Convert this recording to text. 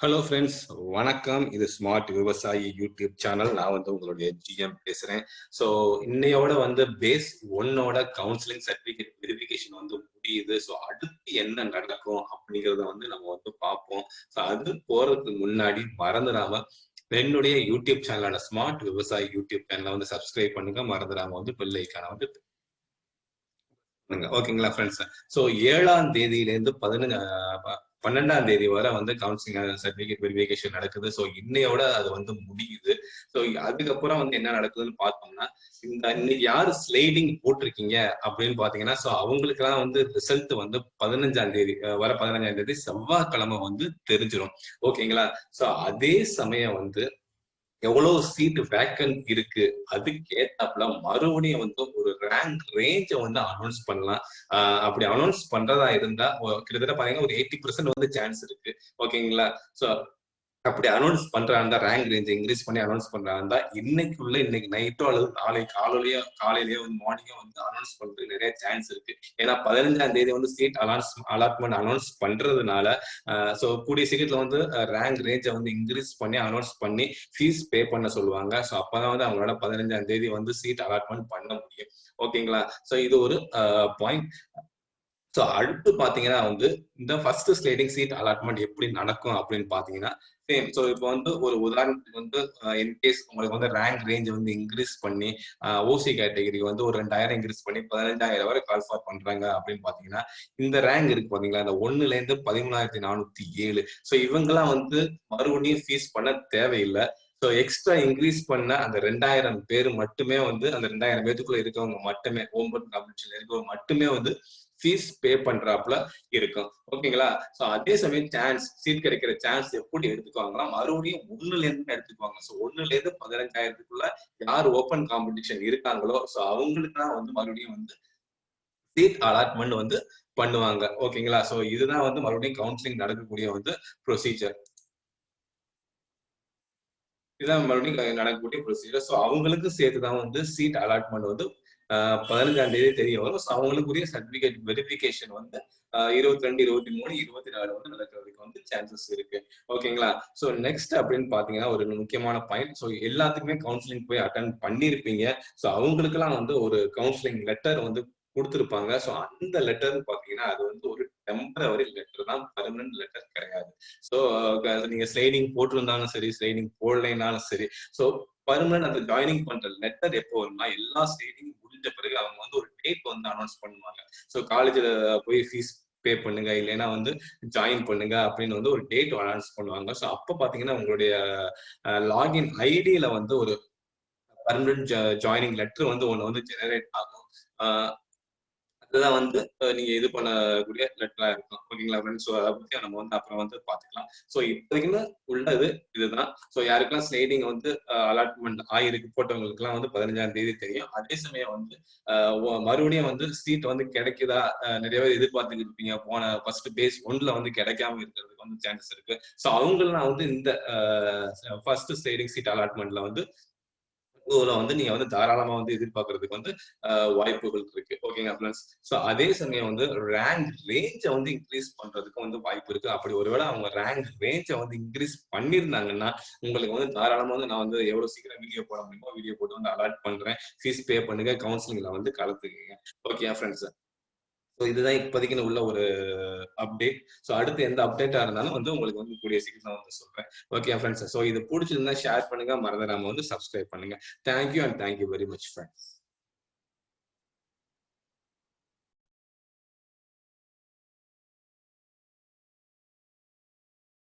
Hello friends வணக்கம். இது smart விவசாயி யூடியூப் சேனல் நான் வந்து உங்களுடைய ஜிஎம் பேசுறேன். ஸோ இன்னையோட வந்து பேஸ் ஒன்னோட கவுன்சிலிங் சர்டிபிகேட் வெரிஃபிகேஷன் வந்து முடியுது. ஸோ அடுத்து என்ன நடக்கும் அப்படிங்கிறத வந்து நம்ம வந்து பார்ப்போம். ஸோ அது போறதுக்கு முன்னாடி மறந்துடாம என்னுடைய யூடியூப் சேனலான ஸ்மார்ட் விவசாயி யூடியூப் சேனலை வந்து சப்ஸ்கிரைப் பண்ணுங்க. மறந்துடாம வந்து பெல் ஐக்கான வந்து ஓகேங்களா ஃப்ரெண்ட்ஸ் ஸோ ஏழாம் தேதியிலேருந்து பதினஞ்சு பன்னெண்டாம் தேதி வரை வந்து கவுன்சிலிங் சர்டிபிகேட் வெரிஃபிகேஷன் நடக்குது. ஸோ இன்னையோட அது வந்து முடியுது. ஸோ அதுக்கப்புறம் வந்து என்ன நடக்குதுன்னு பார்த்தோம்னா இந்த இன்னைக்கு யாரு ஸ்லைடிங் போட்டிருக்கீங்க அப்படின்னு பாத்தீங்கன்னா ஸோ அவங்களுக்கெல்லாம் வந்து ரிசல்ட் வந்து பதினஞ்சாம் தேதி வர பதினஞ்சாம் தேதி செவ்வாய்க்கிழமை வந்து தெரிஞ்சிடும் ஓகேங்களா ஸோ அதே சமயம் வந்து எவ்வளவு சீட் வேக்கன் இருக்கு? அதுக்கு ஏத்தாப்புல மறுபடியும் வந்து ஒரு ரேங்க் ரேஞ்சை வந்து அனௌன்ஸ் பண்ணலாம். ஆஹ் அப்படி அனௌன்ஸ் பண்றதா இருந்தா கிட்டத்தட்ட பாத்தீங்கன்னா ஒரு எயிட்டி பர்சன்ட் வந்து சான்ஸ் இருக்கு. ஓகேங்களா சோ அப்படி அனௌன்ஸ் பண்றாங்க ரேங்க் ரேஞ்ச் இன்க்ரீஸ் பண்ணி அனௌன்ஸ் பண்றாங்க இன்னைக்குள்ள இன்னைக்கு நைட்டோ அல்லது நாளை காலையிலயோ காலையிலயோ வந்து மார்னிங்கோ வந்து அனௌன்ஸ் பண்றதுக்கு நிறைய சான்ஸ் இருக்கு. ஏன்னா பதினஞ்சாம் தேதி வந்து சீட் அலான்ஸ் அலாட்மெண்ட் அனௌன்ஸ் பண்றதுனால ஸோ கூடிய சீக்கிரத்துல வந்து ரேங்க் ரேஞ்சை வந்து இன்க்ரீஸ் பண்ணி அனௌன்ஸ் பண்ணி ஃபீஸ் பே பண்ண சொல்லுவாங்க. ஸோ அப்பதான் வந்து அவங்களோட பதினஞ்சாம் தேதி வந்து சீட் அலாட்மெண்ட் பண்ண முடியும். ஓகேங்களா ஸோ இது ஒரு பாயிண்ட் ஸோ அடுத்து பாத்தீங்கன்னா வந்து இந்த ஃபர்ஸ்ட் ஸ்லைடிங் சீட் அலாட்மெண்ட் எப்படி நடக்கும் அப்படின்னு பாத்தீங்கன்னா சேம் ஸோ இப்போ வந்து ஒரு உதாரணத்துக்கு வந்து இன்கேஸ் உங்களுக்கு வந்து ரேங்க் ரேஞ்ச் வந்து இன்க்ரீஸ் பண்ணி ஓசி கேட்டகரி வந்து ஒரு ரெண்டாயிரம் இன்க்ரீஸ் பண்ணி பதினஞ்சாயிரம் வரை கால்ஃபார் பண்றாங்க அப்படின்னு பாத்தீங்கன்னா இந்த ரேங்க் இருக்கு பாத்தீங்களா? இந்த ஒண்ணுல இருந்து பதிமூணாயிரத்தி நானூத்தி ஏழு. ஸோ இவங்கெல்லாம் வந்து மறுபடியும் ஃபீஸ் பண்ண தேவையில்லை. ஸோ எக்ஸ்ட்ரா இன்க்ரீஸ் பண்ண அந்த ரெண்டாயிரம் பேர் மட்டுமே வந்து அந்த ரெண்டாயிரம் பேத்துக்குள்ள இருக்கவங்க மட்டுமே ஓம்பன் காம்படிஷன் இருக்கவங்க மட்டுமே வந்து ஃபீஸ் பே பண்றாப்புல இருக்கும். ஓகேங்களா? சோ அதே சமயம் சான்ஸ் சீட் கிடைக்கிற சான்ஸ் எப்படி எடுத்துக்குவாங்கன்னா மறுபடியும் ஒண்ணுல இருந்து எடுத்துக்குவாங்க. சோ ஒண்ணுல இருந்து பதினஞ்சாயிரத்துக்குள்ள யார் ஓப்பன் காம்படிஷன் இருக்காங்களோ சோ அவங்களுக்கு தான் வந்து மறுபடியும் வந்து சீட் அலாட்மெண்ட் வந்து பண்ணுவாங்க. ஓகேங்களா? சோ இதுதான் வந்து மறுபடியும் கவுன்சிலிங் நடக்கக்கூடிய வந்து ப்ரொசீஜர் இதுதான் மறுபடியும் நடக்கக்கூடிய ப்ரொசீஜர் ஸோ அவங்களுக்கு சேர்த்து தான் வந்து சீட் அலாட்மெண்ட் வந்து பதினஞ்சாம் தேதி தெரிய வரும். ஸோ அவங்களுக்குரிய சர்டிபிகேட் வெரிஃபிகேஷன் வந்து இருபத்தி ரெண்டு இருபத்தி மூணு இருபத்தி நாலு வந்து நடக்கிறதுக்கு வந்து சான்சஸ் இருக்கு. ஓகேங்களா ஸோ நெக்ஸ்ட் அப்படின்னு பாத்தீங்கன்னா ஒரு முக்கியமான பாயிண்ட் ஸோ எல்லாத்துக்குமே கவுன்சிலிங் போய் அட்டன் பண்ணியிருப்பீங்க ஸோ அவங்களுக்குலாம் வந்து ஒரு கவுன்சிலிங் லெட்டர் வந்து கொடுத்துருப்பாங்க. ஸோ அந்த லெட்டர் பாத்தீங்கன்னா அது வந்து ஒரு டெம்பரவரி லெட்டர் தான். பர்மனன்ட் லெட்டர் கிடையாது. ஸோ நீங்க ஸ்லைடிங் போட்டிருந்தாலும் சரி ஸ்லைடிங் போடலைனாலும் சரி. ஸோ பர்மனன்ட் அந்த ஜாயினிங் பண்ற லெட்டர் எப்போ வரும்னா எல்லா ஸ்லைடிங் முடிஞ்ச பிறகு அவங்க வந்து ஒரு டேட் வந்து அனௌன்ஸ் பண்ணுவாங்க. ஸோ காலேஜ்ல போய் ஃபீஸ் பே பண்ணுங்க இல்லைன்னா வந்து ஜாயின் பண்ணுங்க அப்படின்னு வந்து ஒரு டேட் அனௌன்ஸ் பண்ணுவாங்க. ஸோ அப்போ பாத்தீங்கன்னா உங்களுடைய லாகின் ஐடியில வந்து ஒரு பர்மனன்ட் ஜாயினிங் லெட்டர் வந்து ஒன்று வந்து ஜெனரேட் ஆகும். ஆஹ் அதுதான் வந்து நீங்க இது பண்ணக்கூடிய லெட்டரா இருக்கும். ஓகேங்களா ஃப்ரெண்ட்ஸ் ஸோ அதை பத்தி நம்ம வந்து அப்புறம் வந்து பாத்துக்கலாம் ஸோ இப்போதைக்குன்னு உள்ளது இதுதான். ஸோ யாருக்கெல்லாம் ஸ்லைடிங் வந்து அலாட்மெண்ட் ஆயிருக்கு போட்டவங்களுக்குலாம் வந்து பதினஞ்சாம் தேதி தெரியும். அதே சமயம் வந்து மறுபடியும் வந்து சீட் வந்து கிடைக்குதா? அஹ் நிறைய பேர் எதிர்பார்த்துக்கிட்டு இருப்பீங்க. போன ஃபர்ஸ்ட் பேஸ் ஒன்ல வந்து கிடைக்காம இருக்கிறதுக்கு வந்து சான்சஸ் இருக்கு. ஸோ அவங்கெல்லாம் வந்து இந்த ஃபர்ஸ்ட் ஸ்லைடிங் சீட் அலாட்மெண்ட்ல வந்து இதுல வந்து நீங்க வந்து தாராளமா வந்து எதிர்பார்க்கறதுக்கு வந்து வாய்ப்புகள் இருக்கு. ஓகேங்க ஃப்ரெண்ட்ஸ் ஸோ அதே சமயம் வந்து ரேங்க் ரேஞ்சை வந்து இன்க்ரீஸ் பண்றதுக்கு வந்து வாய்ப்பு இருக்கு. அப்படி ஒருவேளை அவங்க ரேங்க் ரேஞ்சை வந்து இன்க்ரீஸ் பண்ணிருந்தாங்கன்னா உங்களுக்கு வந்து தாராளமா வந்து நான் வந்து எவ்வளவு சீக்கிரம் வீடியோ போட முடியுமோ வீடியோ போட்டு வந்து அலாட் பண்றேன். ஃபீஸ் பே பண்ணுங்க கவுன்சிலிங்ல வந்து கலந்துக்குங்க. ஓகே ஃப்ரெண்ட்ஸ் ஸோ இதுதான் இப்போதைக்கு உள்ள ஒரு அப்டேட் ஸோ அடுத்து எந்த அப்டேட்டா இருந்தாலும் வந்து உங்களுக்கு வந்து கூடிய சீக்கிரம் வந்து சொல்றேன். ஓகே ஃப்ரெண்ட்ஸ் ஸோ இது பிடிச்சிருந்தா ஷேர் பண்ணுங்க. மறந்துடாம வந்து சப்ஸ்கிரைப் பண்ணுங்க. Thank you and thank you very much friends